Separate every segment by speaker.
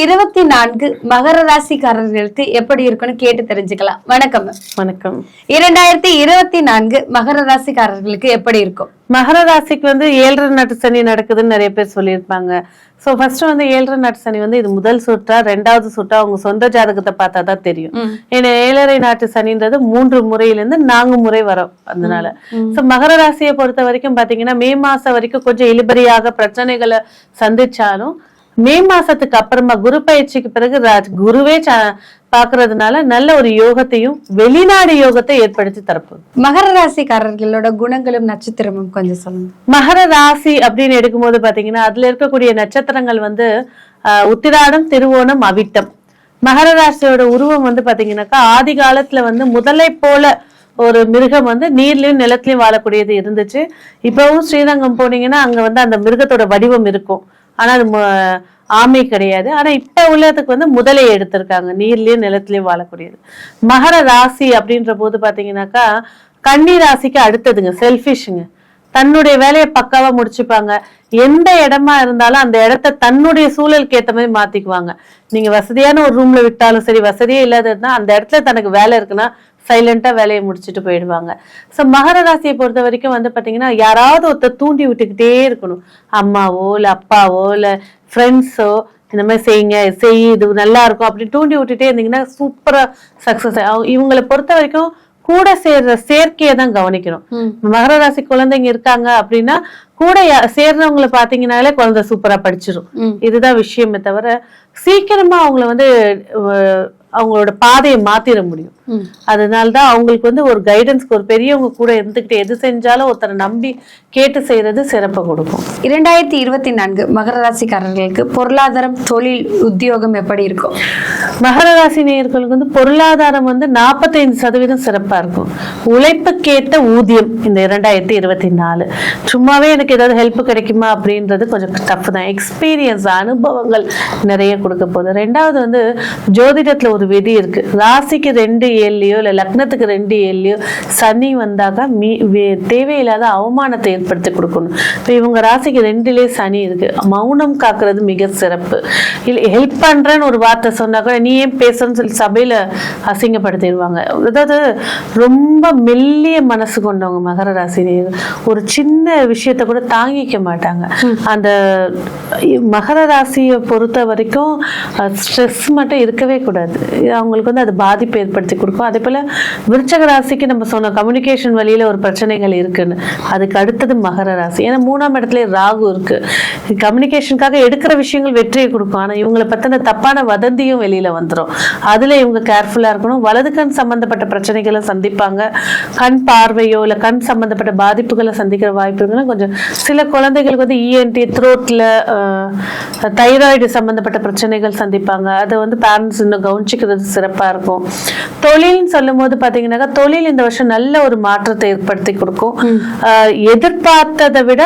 Speaker 1: இருபத்தி நான்கு மகர ராசிக்காரர்களுக்கு எப்படி இருக்குன்னு கேட்டு தெரிஞ்சுக்கலாம். வணக்கம்.
Speaker 2: வணக்கம்.
Speaker 1: இரண்டாயிரத்தி இருபத்தி நான்கு மகர ராசிக்காரர்களுக்கு எப்படி இருக்கும்?
Speaker 2: மகர ராசிக்கு வந்து ஏழரை நாட்டு சனி நடக்குதுன்னு நிறைய பேர் சொல்லியிருப்பாங்க. ஸோ ஃபர்ஸ்ட் வந்து ஏழரை நாட்டு சனி வந்து இது முதல் சுற்றா ரெண்டாவது சுற்றா அவங்க சொந்த ஜாதகத்தை பார்த்தா தான் தெரியும். ஏன்னா ஏழரை நாட்டு சனின்றது மூன்று முறையிலேருந்து நான்கு முறை வரும் அதனால. ஸோ மகர ராசியை பொறுத்த வரைக்கும் பார்த்தீங்கன்னா மே மாசம் வரைக்கும் கொஞ்சம் இழுபறியாக பிரச்சனைகளை சந்திச்சாலும் மே மாசத்துக்கு அப்புறமா குரு பயிற்சிக்கு பிறகு ராஜ் குருவே பாக்குறதுனால நல்ல ஒரு யோகத்தையும் வெளிநாடு யோகத்தை ஏற்படுத்தி தரப்போகுது.
Speaker 1: மகர ராசிக்காரர்களோட குணங்களும் நட்சத்திரமும் கொஞ்சம் சொல்லுங்க.
Speaker 2: மகர ராசி அப்படின்னு எடுக்கும்போது பாத்தீங்கன்னா அதுல இருக்கக்கூடிய நட்சத்திரங்கள் வந்து உத்திராடம் திருவோணம் அவிட்டம். மகர ராசியோட உருவம் வந்து பாத்தீங்கன்னாக்கா ஆதி காலத்துல வந்து முதலை போல ஒரு மிருகம் வந்து நீர்லயும் நிலத்திலயும் வாழக்கூடியது இருந்துச்சு. இப்பவும் ஸ்ரீரங்கம் போனீங்கன்னா அங்க வந்து அந்த மிருகத்தோட வடிவம் இருக்கும். ஆனால் அது ஆமை கிடையாது. ஆனா இப்ப உள்ளதுக்கு வந்து முதலை எடுத்திருக்காங்க. நீர்லயும் நிலத்திலையும் வாழக்கூடியது. மகர ராசி அப்படின்ற போது பாத்தீங்கன்னாக்கா கன்னி ராசிக்கு அடுத்ததுங்க. செல்ஃபிஷுங்க தன்னுடைய வேலையை பக்காவா முடிச்சுப்பாங்க. எந்த இடமா இருந்தாலும் அந்த இடத்த தன்னுடைய சூழலுக்கு ஏத்த மாதிரி மாத்திக்குவாங்க. நீங்க வசதியான ஒரு ரூம்ல விட்டாலும் சரி வசதியே இல்லாததுன்னா அந்த இடத்துல தனக்கு வேலை இருக்குன்னா சைலண்டா வேலையை முடிச்சுட்டு போயிடுவாங்க. ஸோ மகர ராசியை பொறுத்த வரைக்கும் வந்து பாத்தீங்கன்னா யாராவது ஒருத்தர் தூண்டி விட்டுக்கிட்டே இருக்கணும். அம்மாவோ இல்ல அப்பாவோ இல்ல ஃப்ரெண்ட்ஸோ இந்த மாதிரி செய்யுங்க செய் இது நல்லா இருக்கும் அப்படி தூண்டி விட்டுட்டே இருந்தீங்கன்னா சூப்பரா சக்சஸ் இவங்களை பொறுத்த வரைக்கும் கூட சேர்ற சேர்க்கையை தான் கவனிக்கணும். மகர ராசி குழந்தைங்க இருக்காங்க அப்படின்னா கூட சேர்றவங்களை பாத்தீங்கன்னாலே குழந்தை சூப்பரா படிச்சிடும் இதுதான் விஷயமே தவிர சீக்கிரமா அவங்கள வந்து அவங்களோட பாதையை மாத்திர முடியும். அதனால தான் அவங்களுக்கு வந்து ஒரு கைடன்ஸ்க்கு ஒரு பெரியவங்க கூட இருந்துகிட்டு எது செஞ்சாலும் ஒருத்தரை நம்பி கேட்டு செய்யறது சிறப்பை கொடுக்கும்.
Speaker 1: இரண்டாயிரத்தி இருபத்தி நான்கு மகர ராசிக்காரர்களுக்கு பொருளாதாரம் தொழில் உத்தியோகம் எப்படி இருக்கும்?
Speaker 2: மகர ராசி நேயர்களுக்கு வந்து பொருளாதாரம் வந்து நாற்பத்தைந்து சதவீதம் சிறப்பா இருக்கும். உழைப்புக்கேற்ற ஊதியம் இந்த இரண்டாயிரத்தி இருபத்தி நாலு. சும்மாவே எனக்கு ஏதாவது ஹெல்ப் கிடைக்குமா அப்படின்றது கொஞ்சம் டஃப் தான். எக்ஸ்பீரியன்ஸ் அனுபவங்கள் நிறைய கொடுக்க போகுது. ரெண்டாவது வந்து ஜோதிடத்தில் ஒரு விதி இருக்கு. ராசிக்கு ரெண்டு ஏழுலையோ இல்லை லக்னத்துக்கு ரெண்டு ஏழுலையோ சனி வந்தாக்கா மீ வே- தேவையில்லாத அவமானத்தை ஏற்படுத்தி கொடுக்கணும். இப்போ இவங்க ராசிக்கு ரெண்டுலேயே சனி இருக்கு. மௌனம் காக்குறது மிக சிறப்பு. இல்லை ஹெல்ப் பண்ணுறேன்னு ஒரு வார்த்தை சொன்னா கூட நீ ஏன் பேசுறன்னு சொல்லி சபையில் அசிங்கப்படுத்திடுவாங்க. அதாவது ரொம்ப மெல்லிய மனசு கொண்டவங்க மகர ராசி ஒரு சின்ன விஷயத்த கூட தாங்கிக்க மாட்டாங்க. அந்த மகர ராசியை பொறுத்த வரைக்கும் ஸ்ட்ரெஸ் மட்டும் இருக்கவே கூடாது. அவங்களுக்கு வந்து அது பாதிப்பு ஏற்படுத்தி கொடுக்கும். அதே போல விருச்சக ராசிக்கு நம்ம சொன்ன கம்யூனிகேஷன் வழியில ஒரு பிரச்சனைகள் இருக்குன்னு. அதுக்கு அடுத்தது மகர ராசி. ஏன்னா மூணாம் இடத்துல ராகு இருக்கு. கம்யூனிகேஷனுக்காக எடுக்கிற விஷயங்கள் வெற்றியை கொடுக்கும். ஆனா இவங்களை பத்தின தப்பான வதந்தியும் வெளியில வந்துரும். அதுல இவங்க கேர்ஃபுல்லா இருக்கணும். வலது கண் சம்பந்தப்பட்ட பிரச்சனைகளை சந்திப்பாங்க. கண் பார்வையோ இல்ல கண் சம்பந்தப்பட்ட பாதிப்புகளை சந்திக்கிற வாய்ப்பு இருக்குன்னா கொஞ்சம் சில குழந்தைகளுக்கு வந்து E இஎன்டி த்ரோட்ல தைராய்டு சம்பந்தப்பட்ட பிரச்சனைகள் சந்திப்பாங்க. அதை வந்து பேரண்ட்ஸ் இன்னும் கவனிச்சுக்கிறது சிறப்பா இருக்கும். தொழில்னு சொல்லும் போது பாத்தீங்கன்னாக்கா தொழில் இந்த வருஷம் நல்ல ஒரு மாற்றத்தை ஏற்படுத்தி கொடுக்கும். எதிர்பார்த்ததை விட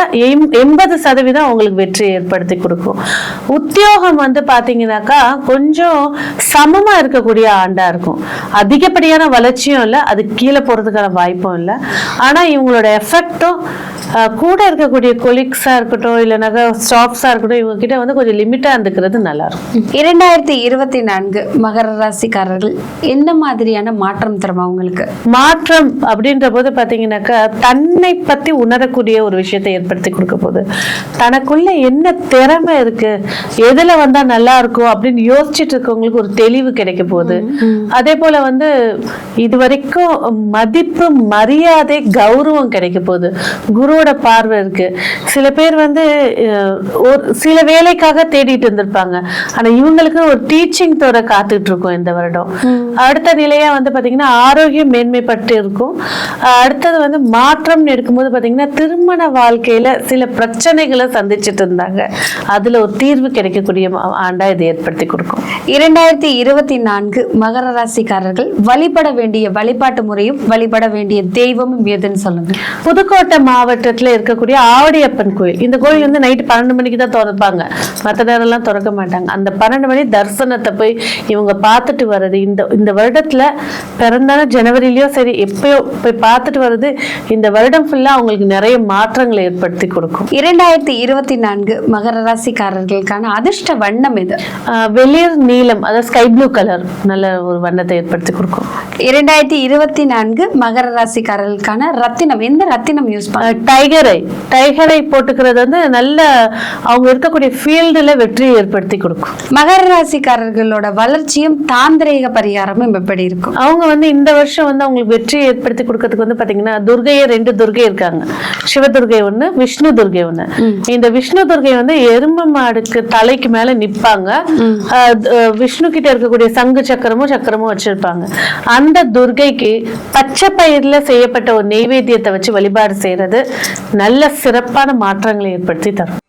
Speaker 2: எண்பது சதவீதம் அவங்களுக்கு வெற்றி ஏற்படுத்தி கொடுக்கும். உத்தியோகம் வந்து பாத்தீங்கன்னாக்கா கொஞ்சம் சமமா இருக்கக்கூடிய ஆண்டா இருக்கும். அதிகப்படியான வளர்ச்சியும் இல்லை அது கீழே போறதுக்கான வாய்ப்பும் இல்லை. ஆனா இவங்களோட எஃபெக்டும் கூட இருக்கக்கூடிய கொலீக்ஸா இருக்கட்டும் இல்லைனாக்கா ஸ்டாஃப்ஸா இருக்கட்டும் இவங்க கிட்ட வந்து கொஞ்சம் லிமிட்டா இருந்துக்கிறது நல்லா இருக்கும்
Speaker 1: இரண்டாயிரத்தி இருபத்தி நான்கு மகர ராசிக்காரர்கள் எந்த மாதிரியான மாற்றம் தரும் அவங்களுக்கு
Speaker 2: மாற்றம் அப்படின்ற போது பாத்தீங்கன்னாக்கா தன்னை பத்தி உணரக்கூடிய ஒரு விஷயத்தை ஏற்படுத்தி கொடுக்க போகுது. தனக்குள்ள என்ன திறமை இருக்கு எதுல வந்தா நல்லா இருக்கும் அப்படின்னு யோசிச்சுட்டு இருக்கவங்களுக்கு ஒரு தெளிவு கிடைக்க போகுது. அதே போல வந்து இது வரைக்கும் மதிப்பு மரியாதை கௌரவம் கிடைக்க போகுது. குருவோட பார்வை இருக்கு சில பேர் வந்து ஒரு சில வேலைக்காக தேடிட்டு இருந்திருப்பாங்க. ஆனா இவங்களுக்கு ஒரு டீச்சிங் துறை காத்துட்டு இருக்கும் இந்த வருடம். அடுத்த நிலையா வந்து பாத்தீங்கன்னா ஆரோக்கியம் மேன்மைப்பட்டு இருக்கும். அடுத்தது வந்து மாற்றம் எடுக்கும்போது பாத்தீங்கன்னா திருமண வாழ்க்கையில சில பிரச்சனைகளை சந்திச்சுட்டு இருந்தாங்க. அதுல ஒரு தீர்வு கிடைக்கக்கூடிய ஆண்டா இது ஏற்படுத்தி கொடுக்கும்.
Speaker 1: இரண்டாயிரத்தி இருபத்தி நான்கு மகர ராசிக்காரர்கள் வழிபட வேண்டிய வழிபாட்டு முறையும் வழிபட வேண்டிய தெய்வமும் எதுன்னு சொல்லுங்க.
Speaker 2: புதுக்கோட்டை மாவட்டத்துல இருக்கக்கூடிய ஆவடியப்பன் கோயில். இந்த கோயில் வந்து நைட்டு பன்னெண்டு மணிக்கு தான் திறப்பாங்க. மற்ற நேரம்லாம் திறக்க மாட்டாங்க. அந்த பன்னெண்டு மணி தரிசனத்தை போய் இவங்க பார்த்துட்டு வர்றது இந்த இந்த வருடத்துல பிறந்தாலும் ஜனவரிலயோ சரி எப்பயோ போய் பார்த்துட்டு வர்றது இந்த வருடம் ஃபுல்லா அவங்களுக்கு நிறைய மாற்றங்களை ஏற்படுத்தி கொடுக்கும்.
Speaker 1: இரண்டாயிரத்தி இருபத்தி நான்கு மகர ராசிக்காரர்களுக்கான அதிர்ஷ்ட வண்ணம்
Speaker 2: ஆஹ் வெளிர் நீலம் அதாவது ஸ்கை ப்ளூ கலர் நல்ல ஒரு வண்ணத்தை ஏற்படுத்தி கொடுக்கும்.
Speaker 1: இரண்டாயிரத்தி இருபத்தி நான்கு மகர ராசிக்காரர்களுக்கான ரத்தினம். எந்த ரத்தினம் யூஸ் பண்ண
Speaker 2: டைகர். டைகர் போட்டுக்கிறது வந்து நல்ல அவங்க இருக்கக்கூடிய ஃபீல்டுல வெற்றியை ஏற்படுத்தி கொடுக்கும்.
Speaker 1: மகர ராசிக்காரர்களோட வளர்ச்சியும் தாந்திரீக பரிகாரமும் எப்படி இருக்கும்.
Speaker 2: அவங்க வந்து இந்த வருஷம் வந்து அவங்களுக்கு வெற்றியை ஏற்படுத்தி கொடுக்கறதுக்கு வந்து பாத்தீங்கன்னா துர்கையே ரெண்டு துர்கை இருக்காங்க. சிவதுர்கை ஒண்ணு விஷ்ணு துர்கை ஒண்ணு. இந்த விஷ்ணு துர்கை வந்து எருமை மாடுக்கு தலைக்கு மேல ஆஹ் விஷ்ணு கிட்ட இருக்கக்கூடிய சங்கு சக்கரமும் சக்கரமும் வச்சிருப்பாங்க. அந்த துர்கைக்கு பச்சை பயிர்ல செய்யப்பட்ட ஒரு நெய்வேத்தியத்தை வச்சு வழிபாடு செய்யறது நல்ல சிறப்பான மாற்றங்களை ஏற்படுத்தி தரும்.